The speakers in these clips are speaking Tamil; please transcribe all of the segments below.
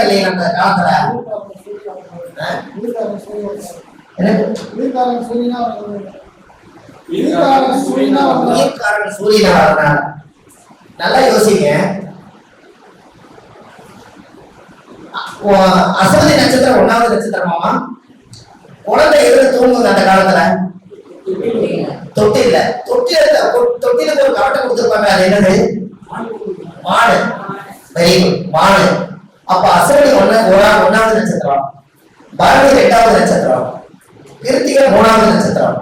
இல்லையா நம்ம வரனால நல்லா யோசிங்க. அ- அஸ்வதி நட்சத்திரம் ஒன்னாவது நட்சத்திரமாமா? குழந்தை இருந்து தூங்குங்க அந்த காலத்துல? தொட்டில தொட்டில தொட்டில ஒரு கவட்டை கொடுத்துருப்பாங்க. அது என்னது? மாடு. வெரி குட் மாடு. அப்ப அஸ்வதி ஒண்ணு ஒரா ஒன்னாவது நட்சத்திரம். பரணி ரெண்டாவது நட்சத்திரம். கிருத்திகை மூணாவது நட்சத்திரம்.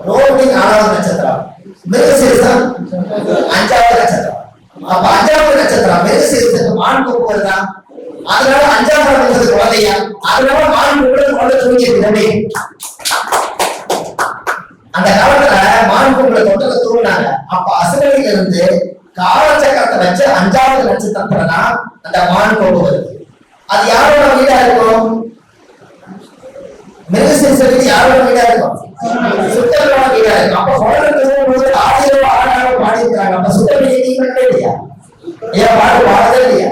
ரோஹிணி நாலாவது நட்சத்திரம். மிருகசீரிசம் அஞ்சாவது நட்சத்திரம். அப்ப அஞ்சாவது நட்சத்திரம் மிருகசீரிசத்துக்கு மான் கொம்பு அதனால அஞ்சாவது நட்சத்திரம் குழந்தையா? அதனால மான் கூப்பிடுறது குழந்தை தூங்கி இருக்கு அந்த காலத்துல மான் கூப்பிடுற தொட்டத்தை தூங்கினாங்க அப்ப அசுரலில இருந்து காலச்சக்கரத்தை வச்சு அஞ்சாவது நட்சத்திரத்துல தான் அந்த வான் கொம்பு வருது. அது யாரோட வீடா இருக்கும்? மிருகசீரிசத்துக்கு யாரோட வீடா இருக்கும்? சுத்தரோட வீடா இருக்கும். அப்ப குழந்தை ஆடியோ ஆடாரோ பாடியிருக்கிறாங்க. அப்ப சுத்தம் நீ பண்ணவே இல்லையா? ஏன் பாட்டு பாடவே இல்லையா?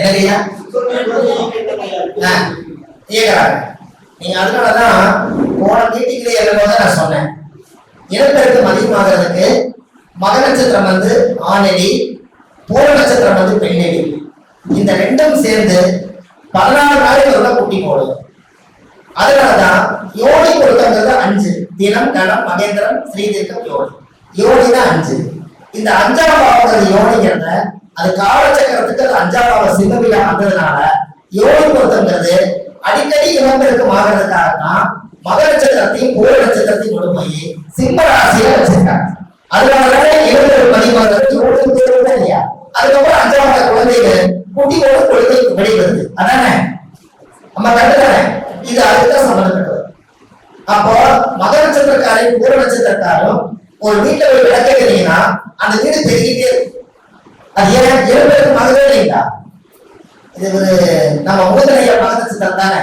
எனக்கு கேக்குறாங்க நீங்க அதனாலதான் போன மீட்டிங்ல எழுதும்போது நான் சொன்னேன். இனப்பெருக்கம் அதிகமாகிறதுக்கு மக நட்சத்திரம் வந்து ஆணெடி பூர நட்சத்திரம் வந்து பெண்ணெடி. இந்த ரெண்டும் சேர்ந்து பதினாறு நாளைக்கு ஒரு குட்டி போடும் அதனாலதான் யோனி பொருத்தங்கிறது அஞ்சு. தினம் கணம் மகேந்திரம் ஸ்ரீதீர்க்கம் யோனி. யோனி தான் அஞ்சு. இந்த அஞ்சாம் பாவங்கிறது யோனிங்கிறத அது காலச்சக்கரத்துக்கு அது அஞ்சாம் பாவ சிம்மவில வந்ததுனால யோனி பொருத்தங்கிறது அடிக்கடி இளம்பெருக்கு மாறுறதுக்காக தான் மக நட்சத்திரத்தையும் பூர நட்சத்திரத்தையும் கொண்டு போய் சிம்ம ராசியில வச்சிருக்காங்க. அதனாலதான் இனப்பெருக்கம் அதிகமாகிறது யோனி தேர்வு இல்லையா? அதுக்கப்புறம் அஞ்சாம் பாவ குழந்தைகள் குட்டியோட குழந்தை வெளிவருது அதானே? நம்ம கண்டுதானே? இது அதுதான் சம்பந்தப்பட்டது அப்போ மக நட்சத்திரக்காரையும் பூர நட்சத்திரக்காரும் ஒரு வீட்டுல போய் விளக்கிறீங்கன்னா அந்த வீடு பெருகிட்டே இருக்கும். அது ஏன்? ஏழு பேருக்கு மகவே இல்லைங்களா? இது ஒரு நம்ம மூதனைய மக நட்சத்திரம் தானே?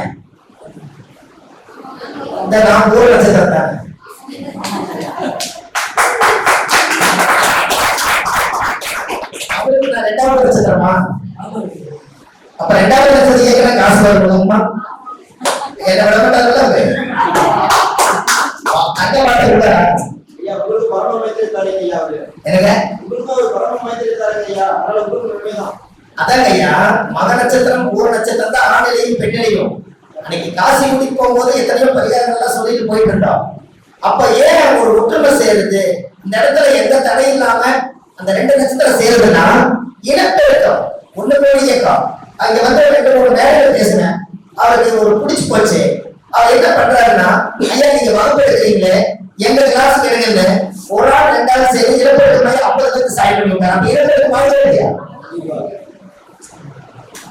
இந்த நான் பூர நட்சத்திரம் தானே? ரெண்டாவது நட்சத்திரமா? அப்ப ரெண்டாவது நட்சத்திரம் ஏற்கனவே காசு வரணுமா என்ன விட மாட்டாங்கல்ல அவரு அங்க பாட்டு கூட மக நட்சத்திரம் பூர நட்சத்திரம் தான் ஆணிலையும் பெண்ணிலையும் அன்னைக்கு காசி கூட்டிட்டு போகும்போது எத்தனையோ பரிகாரங்கள்லாம் சொல்லிட்டு போயிட்டு இருந்தோம். அப்ப ஏன் ஒரு ஒற்றுமை சேருது இந்த இடத்துல எந்த தடை இல்லாம அந்த ரெண்டு நட்சத்திரம் சேருதுன்னா இனப்பெருக்கம். ஒண்ணு போய் இயக்கம் அங்க வந்து ஒரு மூணு நேரங்கள் பேசினேன் அவருக்கு ஒரு பிடிச்சு போச்சு. அவர் என்ன பண்றாருன்னா ஐயா நீங்க வகுப்பு எடுக்கிறீங்களே? எங்க கிளாஸ் எடுங்கன்னு ஒரு ஆள் ரெண்டாவது சரி இனப்பெருக்கம் மாதிரி ஐம்பது பேருக்கு சாய் பண்ணிவிட்டார் அப்ப இனப்பெருக்கம் மாதிரி இல்லையா?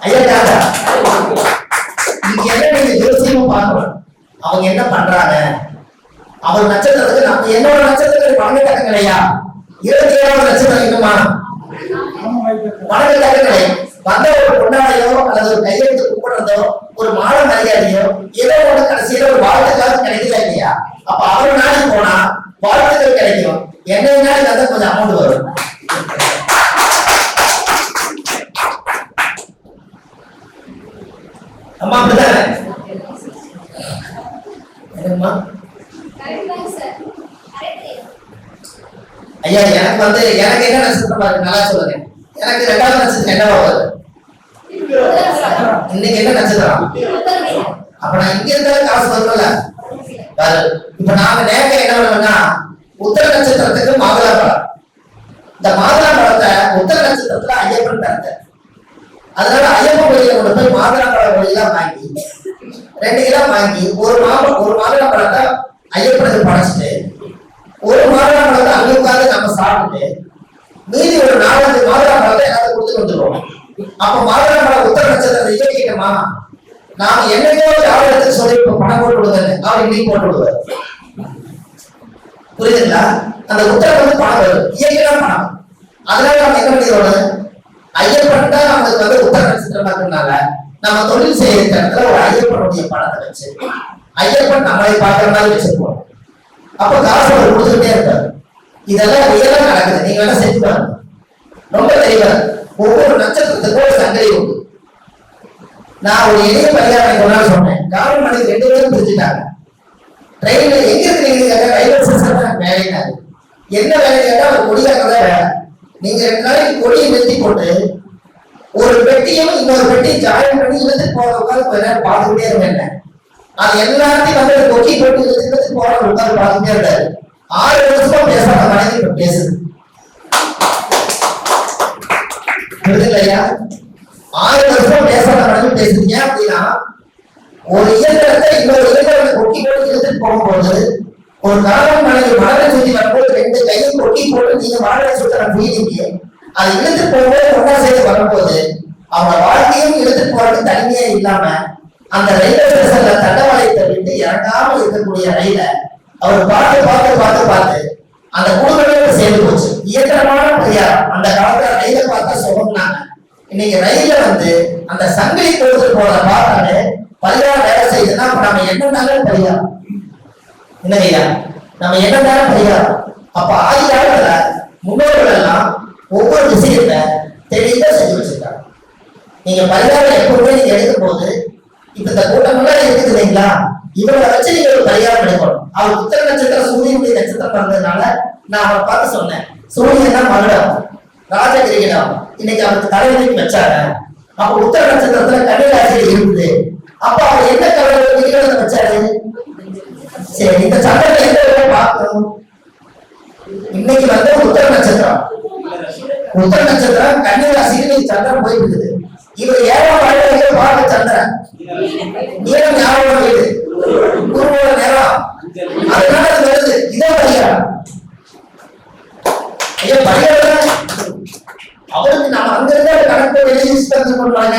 ஐயா தாதா நீங்க என்ன நீங்க ஜோசியமா பார்க்கணும். அவங்க என்ன பண்றாங்க? அவர் நட்சத்திரத்துக்கு நம்ம என்னோட நட்சத்திரத்துக்கு பங்கு தக்கங்களையா இருபத்தி ஏழாவது நட்சத்திரம் இருக்குமா பணங்க வந்த ஒரு பொண்ணாடையோ அல்லது ஒரு கையெழுத்து கும்பிடுறதோ ஒரு மாட மரியாதையோ ஏதோ ஒண்ணு கடைசியில ஒரு வாழ்த்துக்காக கிடைக்கல இல்லையா? அப்ப அவர் நாளைக்கு போனா வாழ்த்துக்கள் கிடைக்கும். என்ன நாளைக்கு வந்து கொஞ்சம் அமௌண்ட் வரும். அம்மா அப்படிதானே என்னம்மா? ஐயா எனக்கு வந்து எனக்கு என்ன நட்சத்திரம் நல்லா சொல்லுங்க. எனக்கு ரெண்டாவது நட்சத்திரம் என்ன வருது இன்னைக்கு என்ன நட்சத்திரம்? அப்ப நான் இங்க இருந்தாலும் காசு வரும்ல? இப்ப நாங்க நேரம் என்ன பண்ணுவோம்னா உத்தர நட்சத்திரத்துக்கு மாதுளா பழம். இந்த மாதுளா பழத்தை உத்தர நட்சத்திரத்துல ஐயப்பன் பிறந்தார். அதனால ஐயப்பன் கோயில கொண்டு போய் மாதுளா பழம் கோயிலாம் வாங்கி ரெண்டு கிலோ வாங்கி ஒரு மாதம் ஒரு மாதுளா பழத்தை ஐயப்பனுக்கு படைச்சிட்டு ஒரு மாதுளா பழத்தை அங்க உட்காந்து நம்ம சாப்பிட்டு மீதி ஒரு கொடுத்து எல்லாத்தையும் வந்துருவோம் அப்ப மாதுளா பழம் உத்தர நட்சத்திரத்தை இயக்கிட்டோமா? நாம என்னைக்கோ யார் எடுத்து சொல்லி இப்ப பணம் போட்டு விடுங்க அவர் இன்னைக்கு போட்டு விடுவார் புரியுதுங்களா? அந்த உத்தரம் வந்து பணம் வரும். இயற்கையான பணம். அதனால நம்ம என்ன பண்ணிடுவோம் ஐயப்பன் தான் நமக்கு வந்து உத்தர நட்சத்திரம் இருக்கனால நம்ம தொழில் செய்யற இடத்துல ஒரு ஐயப்பனுடைய பணத்தை வச்சு ஐயப்பன் நம்மளை பார்க்கிற மாதிரி வச்சிருப்போம் அப்ப காசு அவர் கொடுத்துட்டே இருப்பார் இதெல்லாம் ரியலா நடக்குது. நீங்க வேணா செஞ்சு பாருங்க. ரொம்ப தெளிவா ஒவ்வொரு நட்சத்திரத்துக்கும் ஒரு சங்கதி உண்டு. நான் ஒரு இணைய பரிகாரம் ஒரு சொன்னேன். காவல் மணி ரெண்டு பேரும் பிரிச்சுட்டாங்க ட்ரெயின்ல எங்க இருக்கிறீங்க ரயில்வே ஸ்டேஷன் வேலைனாரு என்ன வேலை கேட்டா ஒரு கொடியாக வேலை. நீங்க ரெண்டு நாளைக்கு கொடியை நிறுத்தி போட்டு ஒரு பெட்டியும் இன்னொரு பெட்டியும் ஜாயின் பண்ணி இழுத்து போற உட்காந்து கொஞ்ச நேரம் பார்த்துக்கிட்டே இருந்தேன் அது எல்லாத்தையும் வந்து கொக்கி போட்டு இழுத்து இழுத்து போற உட்காந்து பார்த்துட்டே இருந்தாரு ஆறு வருஷமா பேசாத மனைவி இப்ப பேசுது. புரியுதுல்லையா ஆறு வருஷம் பேசாத மனைவி பேசுறீங்க அப்படின்னா ஒரு இயந்திரத்தை இன்னொரு இயந்திரத்தை கொட்டி போட்டு எடுத்துட்டு போகும்போது ஒரு கணவன் மனைவி மலரை சுத்தி வரும்போது ரெண்டு கையும் கொட்டி போட்டு நீங்க மலரை சுத்தன ஃபீலிங்க அதை இழுத்து போகும்போது ஒன்றா சேர்த்து வரும்போது அவங்க வாழ்க்கையும் இழுத்து போறது தனிமையே இல்லாம அந்த ரயில்வே ஸ்டேஷன்ல தண்டவாளத்தை விட்டு இறங்காம இருக்கக்கூடிய ரயில அவர் பார்த்து பார்த்து பார்த்து பார்த்து அந்த குடும்பமே சேர்ந்து போச்சு. இயந்திரமான பரிகாரம். அந்த காலத்துல ரயில பார்த்தா சொல்லணும்னாங்க இன்னைக்கு ரயில வந்து அந்த சங்கிலி கொடுத்துட்டு போறத பார்த்தாலே பரிகாரம் வேலை செய்யுதுன்னா அப்ப நம்ம என்னன்னாலும் பரிகாரம்? இல்லையா நம்ம என்னன்னாலும் பரிகாரம்? அப்ப ஆதி காலத்துல முன்னோர்கள் எல்லாம் ஒவ்வொரு விஷயத்த தெளிவா செஞ்சு வச்சிருக்காங்க. நீங்க பரிகாரம் எப்பவுமே நீங்க எடுக்கும் போது இப்ப இந்த கூட்டம் எல்லாம் இருக்குது இல்லைங்களா? இவங்களை வச்சு நீங்க ஒரு பரிகாரம் பண்ணிக்கணும். அவர் உத்தர நட்சத்திரம் சூரியனுடைய நட்சத்திரம் பிறந்ததுனால நான் அவரை பார்த்து சொன்னேன். சூரியன் தான் மகுடம் ராஜகிரியிடம் இன்னைக்கு அவருக்கு தலைவலிக்கு வச்சாங்க. அப்ப உத்தர நட்சத்திரத்துல கன்னிராசியில் இருக்குது. அப்ப அவர் என்ன கவலை வச்சாரு? சரி இந்த சந்திரனை எந்த இடத்துல பார்க்கணும்? இன்னைக்கு வந்து உத்தர நட்சத்திரம். உத்தர நட்சத்திரம் கன்னிராசியில் இன்னைக்கு சந்திரன் போயிருக்குது இருக்குது ஏழாம் வாழ்க்கை பார்க்க சந்திரன் நீளம் ஞாபகம் வீடு குருவோட நேரம் அதனால அது வருது. இதே பரிகாரம். ஐயா பரிகாரம் அவருக்கு நம்ம அங்க இருந்த கணக்கு எழுதி ஸ்பெண்ட் பண்றாங்க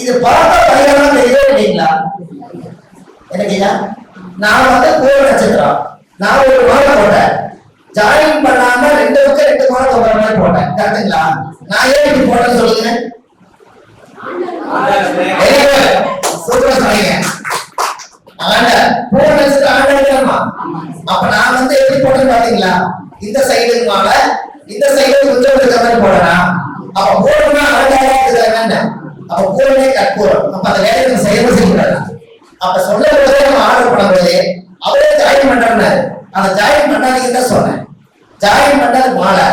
இது பார்த்தா பரிகாரம் தெரியவே இல்லைங்களா? எனக்கு நான் வந்து பூர நட்சத்திரம். நான் ஒரு மாலை போட்டேன். ஜாயின் பண்ணாம ரெண்டு ரெண்டு மாலை போடுற மாதிரி போட்டேன். கரெக்டுங்களா? நான் ஏன் இப்படி போட்டேன்னு சொல்லுங்க. சூப்பரா சொன்னீங்க ஆண்ட பூர நட்சத்திரம் ஆண்ட அப்ப நான் வந்து எப்படி போட்டேன்னு பாத்தீங்களா இந்த சைடு மாலை இந்த சைடு கொஞ்சம் இருக்கிற மாதிரி போடலாம் அப்ப பூரம்னா ஆண்டாயா இருக்கிறாங்க அப்ப அப்ப அந்த வேலையை நம்ம செய்யவே செய்யக்கூடாது அப்ப சொல்ல போதே நம்ம ஆர்டர் பண்ணும்போது அவரே ஜாயின் பண்றாரு அந்த ஜாயின் பண்ணாதீங்கன்னு தான் சொன்னேன் ஜாயின் பண்ணது மாலை.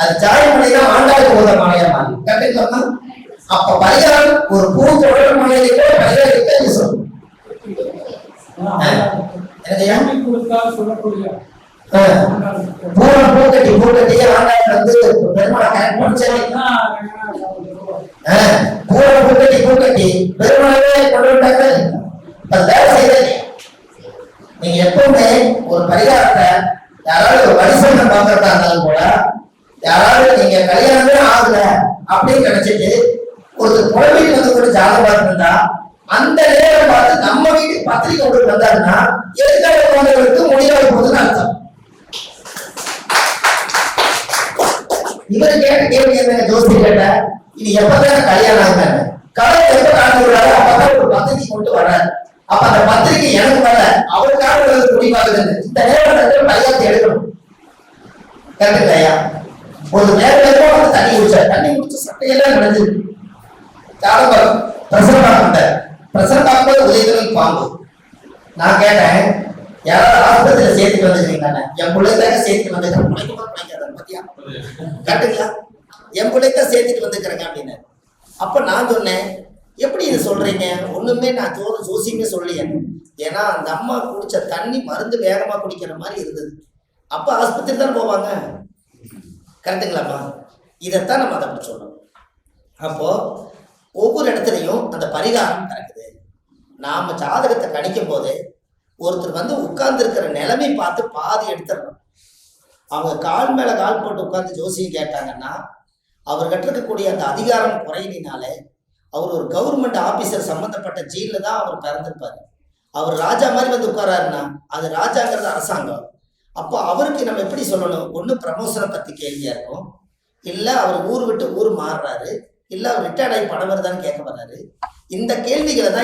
அது ஜாயின் பண்ணினா ஆண்டாளுக்கு போத மாலையா மாறி கரெக்டுங்களா அப்ப பரிகாரம் ஒரு பூ தொடர் மாலையை கூட பரிகாரம் இருக்க சொல்லணும் என்னதையா பூர பூக்கட்டி பூக்கட்டி ஆண்டாள் வந்து பெருமாளை கரெக்ட் பண்ணிச்சாரு பூர பூக்கட்டி பூக்கட்டி. பெருமாளவே கொண்டு விட்டாங்க அது வேலை செய்யறது நீங்க எப்பவுமே ஒரு பரிகாரத்தை யாராவது ஒரு வரிசையம் பார்க்கறதா இருந்தாலும் கூட யாராவது நீங்க கல்யாணமே ஆகல அப்படின்னு நினைச்சிட்டு ஒரு குழந்தைக்கு வந்து கூட ஜாதகம் பார்த்துருந்தா அந்த நேரம் பார்த்து நம்ம வீட்டுக்கு பத்திரிக்கை ஒன்று வந்தாருன்னா எதிர்கால குழந்தைகளுக்கு முடிவாக போகுதுன்னு அர்த்தம். இவர் கேட்ட கேள்வி என்ன ஜோசி கேட்ட இது எப்பதான் கல்யாணம் ஆகுறாங்க கடவுள் எப்ப காட்டு அப்பதான் ஒரு பத்திரிகை கொண்டு வர்றாரு. அப்ப அந்த பத்திரிகை எனக்கு வரல அவருக்காக முடிவாகுது இந்த நேரம் கல்யாணத்தை எடுக்கணும். கரெக்ட் ஐயா? ஒரு நேரம் நேரமா வந்து தண்ணி குடிச்சார். தண்ணி குடிச்ச சட்டையெல்லாம் நடந்தது ஜாதகம் பிரசரம் பார்க்கிட்ட பிரசரம் பாம்பு. நான் கேட்டேன் யாராவது ஆஸ்பத்திரியில சேர்த்துட்டு வந்துக்கிறீங்களாண்ணே என் பிள்ளைக்காக சேர்த்துட்டு வந்துக்கிறேன். பிள்ளைக்குமா பிள்ளைக்காத பத்தியா? கட்டுங்களா? என் பிள்ளைக்கா சேர்த்துட்டு வந்துக்கிறேங்க அப்படின்னு. அப்ப நான் சொன்னேன் எப்படி இது சொல்றீங்க? ஒண்ணுமே நான் ஜோ ஜோசியமே சொல்லலையே. ஏன்னா அந்த அம்மா குடிச்ச தண்ணி மருந்து வேகமா குடிக்கிற மாதிரி இருந்தது. அப்ப ஆஸ்பத்திரி தானே போவாங்க? கரெக்டுங்களாம்மா இதைத்தான் நம்ம அதை அப்படி சொல்றோம் அப்போ ஒவ்வொரு இடத்துலையும் அந்த பரிகாரம் நடக்குது. நாம் ஜாதகத்தை கணிக்கும் போது ஒருத்தர் வந்து உட்கார்ந்து இருக்கிற நிலைமை பார்த்து பாதி எடுத்துடணும். அவங்க கால் மேல கால் போட்டு உட்கார்ந்து ஜோசியம் கேட்டாங்கன்னா அவர்கிட்ட இருக்கக்கூடிய அந்த அதிகாரம் குறையினாலே அவர் ஒரு கவர்மெண்ட் ஆபீசர் சம்பந்தப்பட்ட ஜெயில தான் அவர் பிறந்திருப்பாரு. அவர் ராஜா மாதிரி வந்து உட்காராருன்னா அது ராஜாங்கிறது அரசாங்கம். அப்போ அவருக்கு நம்ம எப்படி சொல்லணும்? ஒன்று ப்ரமோஷனை பற்றி கேள்வியாக இருக்கும். இல்லை அவர் ஊர் விட்டு ஊர் மாறுறாரு. இல்ல ரிட்டையர்ட் ஆகி பணம் வருதான்னு கேட்க வர்றாரு. இந்த கேள்விகளை தான்